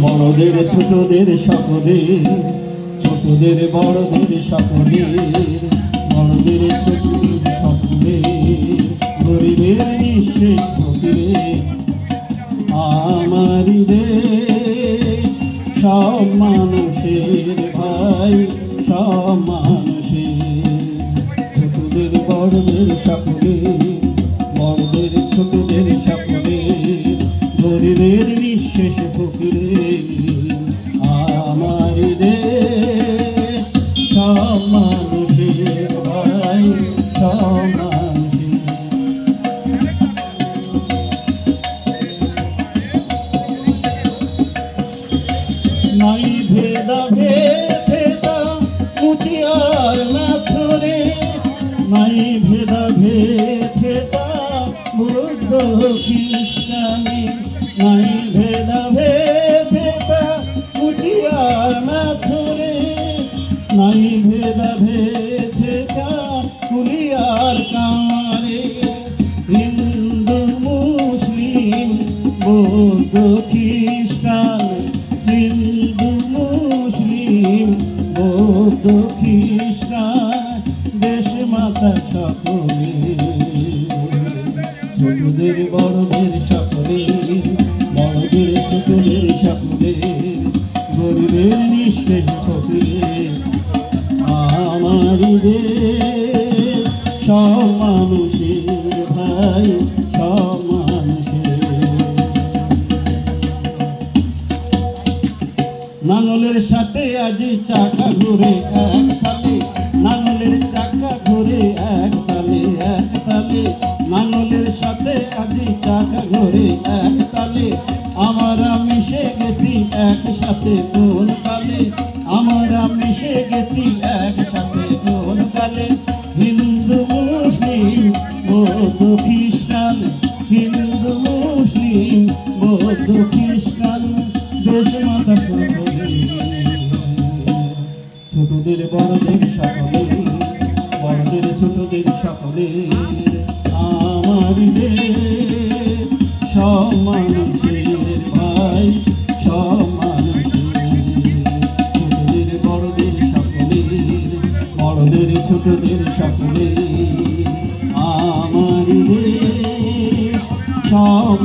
বড়দের ছোটদের সকলের ছোটদের বড়দের সকলের বড়দের ছোটদের সকলের গরিবের নিঃশেষ দেশ সব মানুষের ভাই, সব মানুষের ছোটদের বড়দের সকলের বড়দের ছোটদের সকলের গরিবের নিঃশেষ ফকিরের ভেদা ভেদা মুচিয়ার মাথরে নাই ভেদা ভেদা, বুদ্ধ খ্রিস্টানি নাই ভেদা কামারে হিন্দু, মুসলিম, বৌদ্ধ বৌদ্ধ খ্রিস্টান দেশ মাতা সকলে। ছোটদের বড়দের সকলে বড়দের সব মানুষের ভাই সব নাঙলের সাথে আজি চাকা ঘুরে এক নাঙলের চাকা ঘুরে এক তালে এক নাঙলের সাথে আজি চাকা ঘুরে এক তালে আমরা মিশে গেছি একসাথে কোন কালে আমরা মিশে গেছি একসাথে কোন কালে হিন্দু, মুসলিম, বৌদ্ধ, খ্রিস্টান। হিন্দু, মুসলিম, বৌদ্ধ, খ্রিস্টান। ছোটদের বড়দের সকলে, বড়দের ছোটদের সকলে আমার সব মানুষের ভাই, সব মানুষের ছোটদের বড়দের সকলের বড়দের ছোটদের সকলের আমার সব